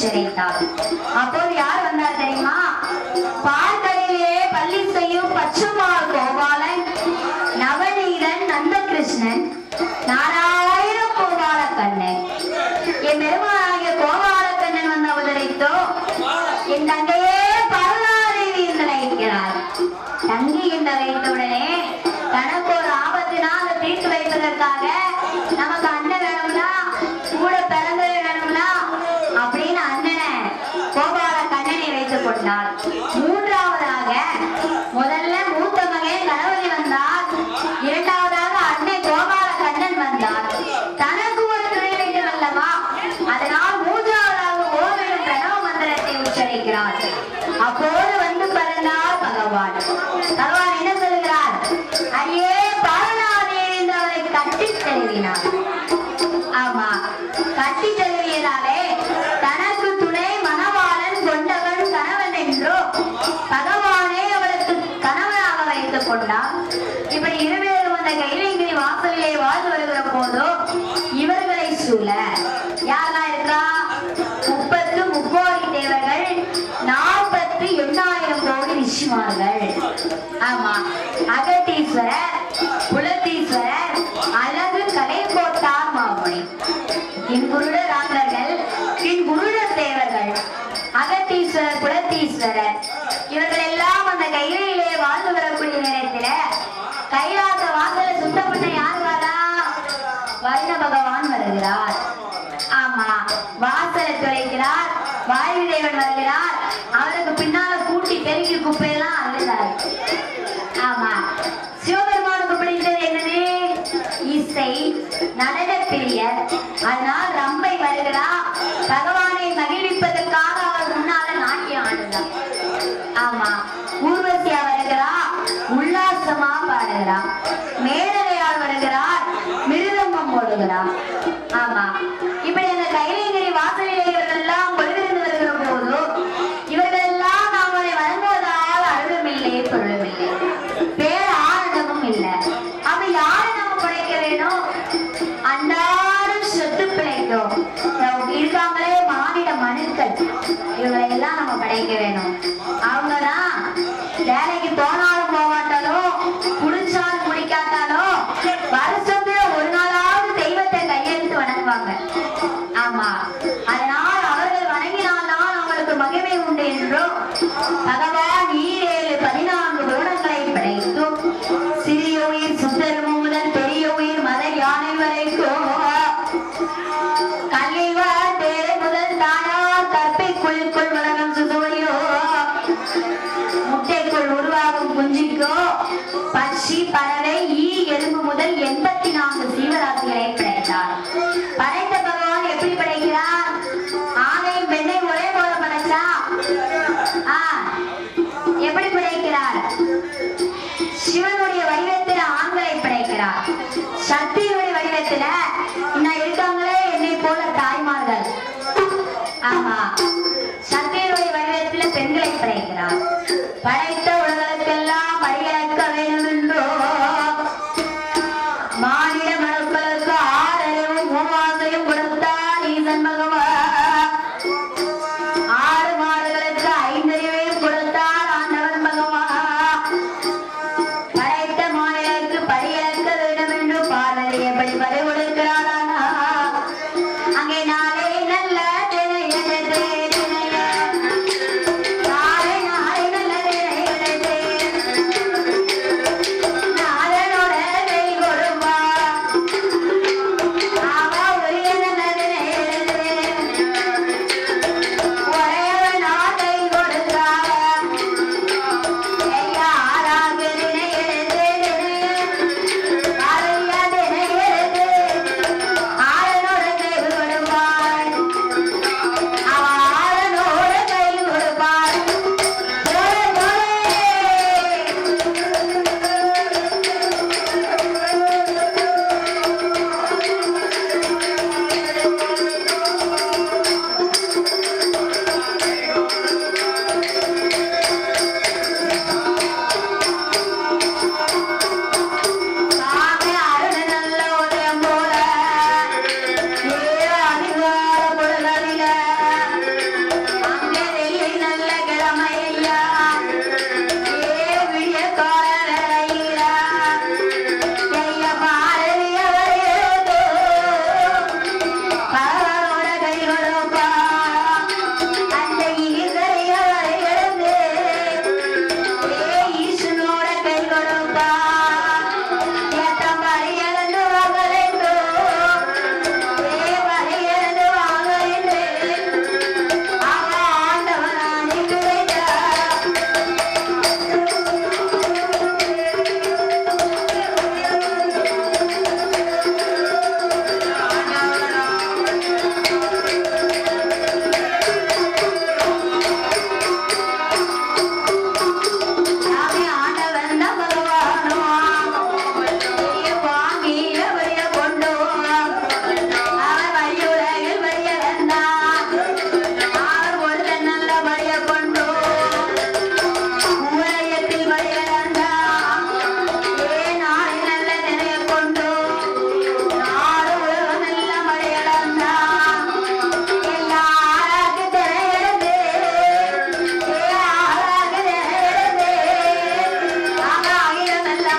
மந்திரத்தை அப்போது யார் வந்தார் தெரியுமா? பார்க்கடலிலே பள்ளி செய்யும் பச்சுமார் கோபாலன் நவநீதன் நந்தகிருஷ்ணன் நாராயண கோபால கண்ணன் என் பெருமானாகிய கோபால கண்ணன் வந்த உதரைத்தோ என் தங்கையே பரவாதேவி என்று நினைக்கிறார் தங்கி என்று வைத்தவுடனே தனக்கு ஒரு ஆபத்தினால் தீர்த்து வைப்பதற்காக மந்திரத்தை அப்போது வந்து பிறந்தார் பகவான். பகவான் என்ன சொல்கிறார்? அடியே பாலனாதே என்று அவரை கட்டி தழுவினார். ஆமா கட்டி தழுவியதாலே தனக்கு துணை மணவாளன் கொண்டவன் கணவன் என்றோ பகவானே அவளுக்கு கணவனாக வைத்துக் கொண்டார் இப்படி இருவேறு வந்த கைலங்கிரி வாசலிலே வாழ்ந்து பெருமாள்கள் ஆமா. அகத்தீஸ்வரர் குலத்தீஸ்வரர் அழகு கலை போட்டார் மாமுனி கின்குருட ராமர்கள் கின்குருட தேவர்கள் அகத்தீஸ்வரர் குலத்தீஸ்வரர் இவர்கள் எல்லாம் அந்த கையிலே வாழ்ந்து வரக்கூடிய நேரத்தில் கைலாச வாசல சுத்தம் பண்ண யார் வரா வருண பகவான் வருகிறார். ஆமா. வாசலை துளைக்கிறார் வாயு தேவன் வருகிறார். அவருக்கு பின்னால கூட்டி குப்பையெல்லாம் அழுதார் ஆமா. சிவபெருமானுக்கு பிடித்தது என்னது? இசை நடன பிரியர். அதனால் ரம்பை வருகிறா. பகவான் இவங்களை எல்லாம் நம்ம படைக்க வேணும். அவங்கதான் வேலைக்கு போனாலும் போகாட்டாலும் குடிச்சாலும் குடிக்காட்டாலும் வருஷத்துல ஒரு நாளாவது தெய்வத்தை கையெழுத்து வணங்குவாங்க. ஆமா. அதனால் அவர்கள் வணங்கினால்தான் அவங்களுக்கு மகிமை உண்டு என்றும் பகவான் ஈரேழு பதினாறு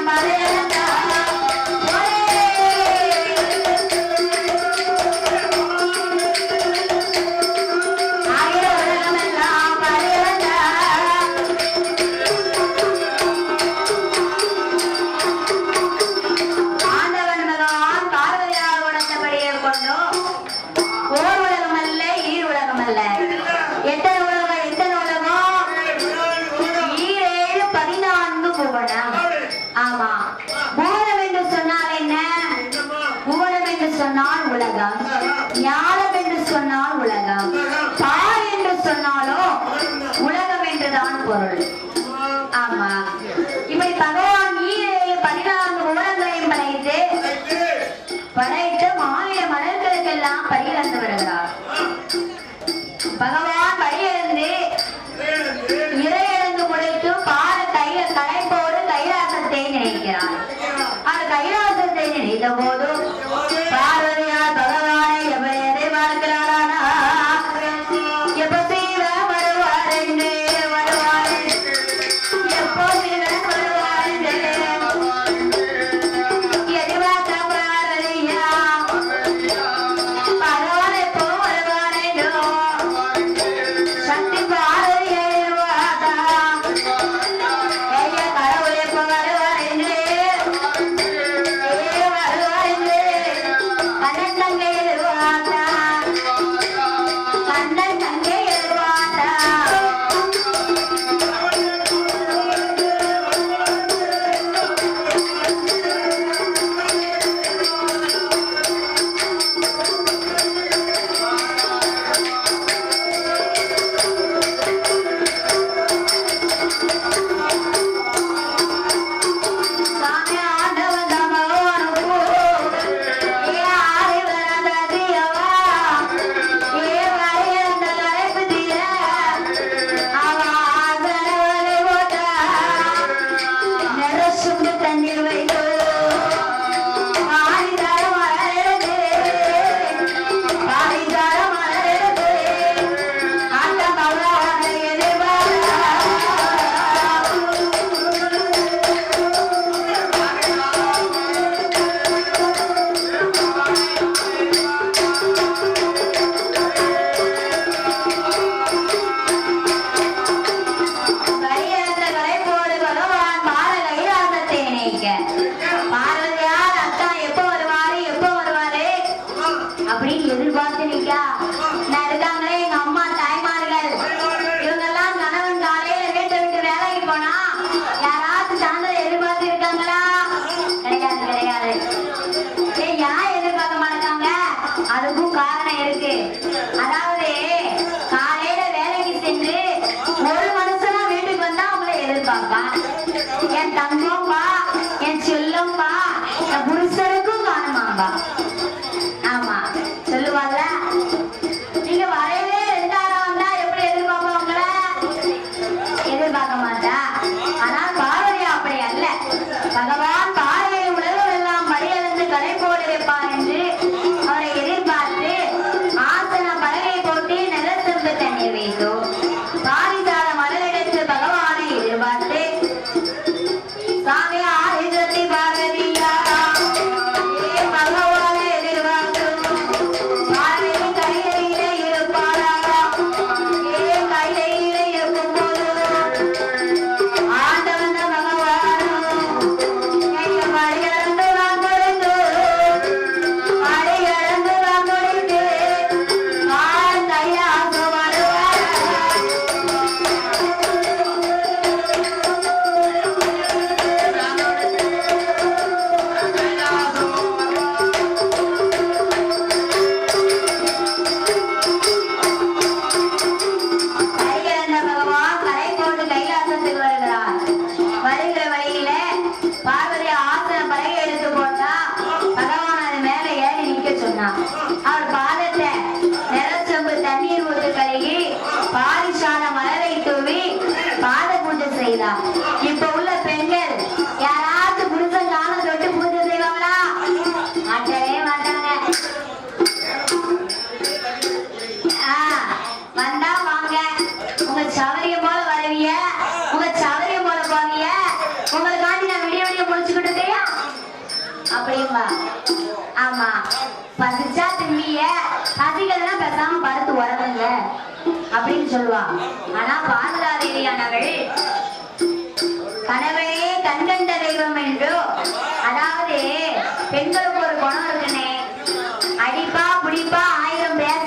María. வரையிட்டு மாநில மலர்களுக்கெல்லாம் பரிகிறந்து வருகிறார் பகவான் வழியிருந்து இறையிழந்து முடித்தும் பார கையில கலைப்போடு கைலாசத்தை நினைக்கிறார். அவர் கைலாசத்தை நினைத்த போதும் Baba. Yang tanggung, Pak. அப்படியும்பா ஆமா. பசிச்சா திரும்பிய பசிக்கலன்னா பேசாம பருத்து உறவுங்க அப்படின்னு சொல்லுவா. ஆனா பாதுகாதேவியானவள் கணவனே கண்கண்ட தெய்வம் என்று அதாவது பெண்களுக்கு ஒரு குணம் இருக்குனே. அடிப்பா பிடிப்பா ஆயிரம் பேர்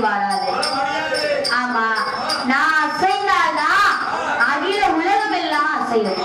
பாரிலே வாழாது ஆமா. நான் அசைந்தால்தான் அகில உலகம் எல்லாம் அசையும்.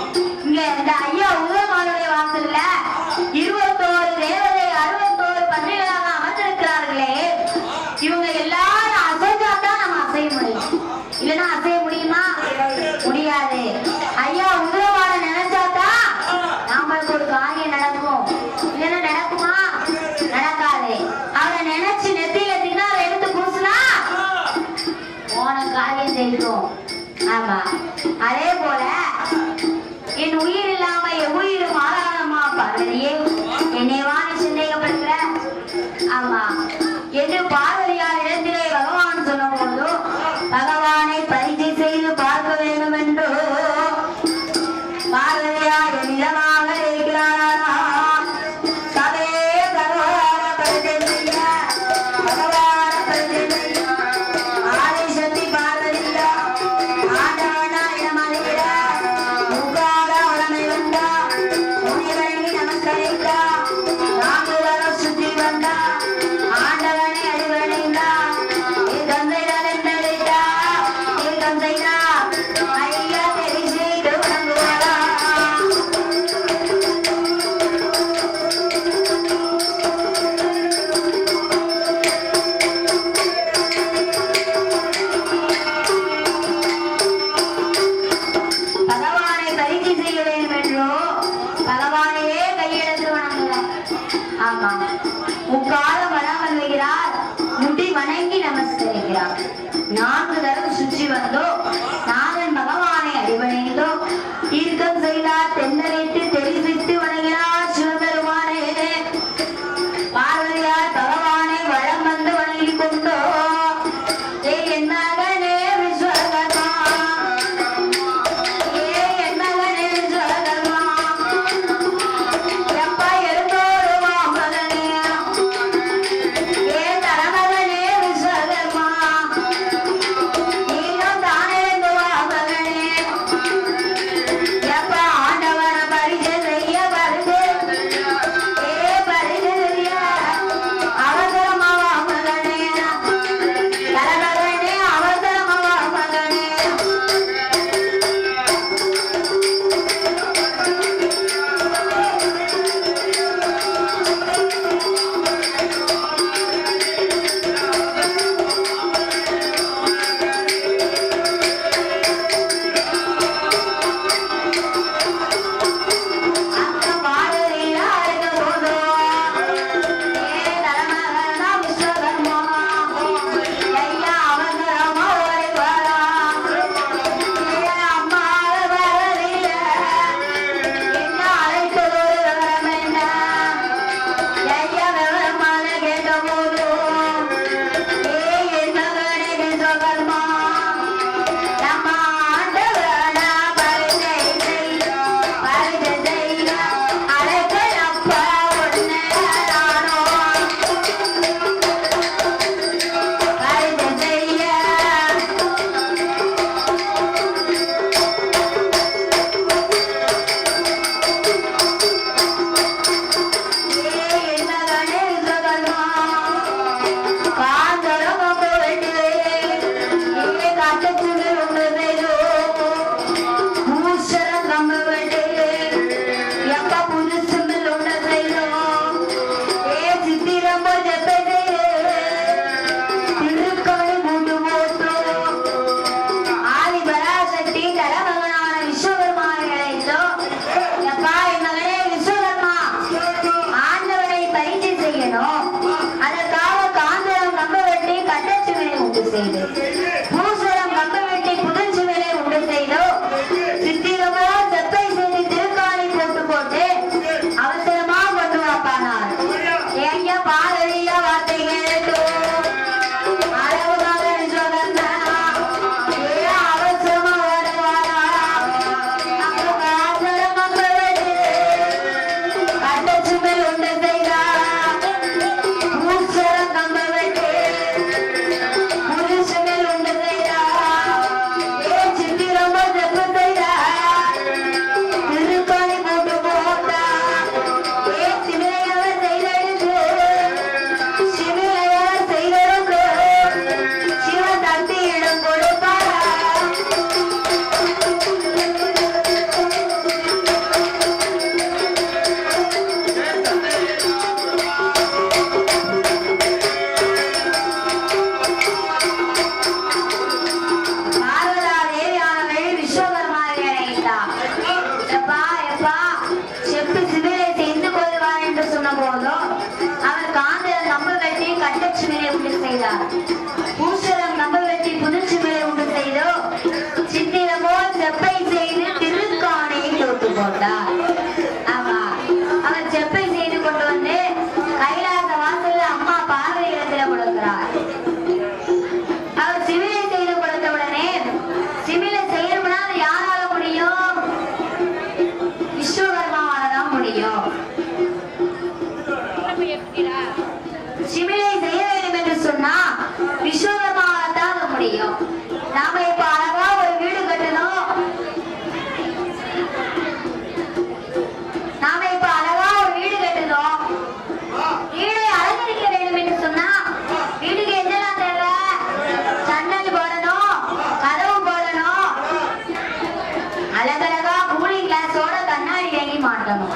மாட்டணும்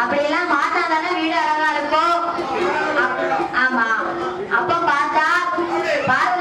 அப்படி எல்லாம் பார்த்தா தானே வீடு அழகா இருக்கும்? ஆமா. அப்ப பார்த்தா பார்த்து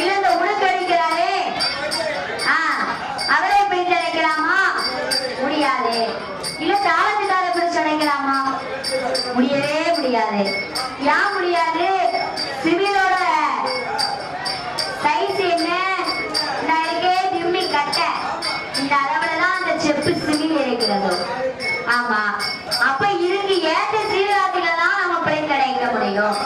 இழந்த உடுக்கடிக்கிறாரே அவரை பிரித்து அழைக்கலாமா முடியாது. இல்ல தாளத்துக்கார பிரிச்சு அழைக்கலாமா முடியவே முடியாது. ஏன் முடியாது? சிவிலோட சைஸ் என்ன? நான் இருக்கே திம்மி கட்ட. இந்த அளவுல தான் அந்த செப்பு சிவில் இருக்கிறது. ஆமா. அப்ப இருக்கு ஏற்ற சீராட்டில தான் நம்ம பிழைக்க அடைக்க முடியும்.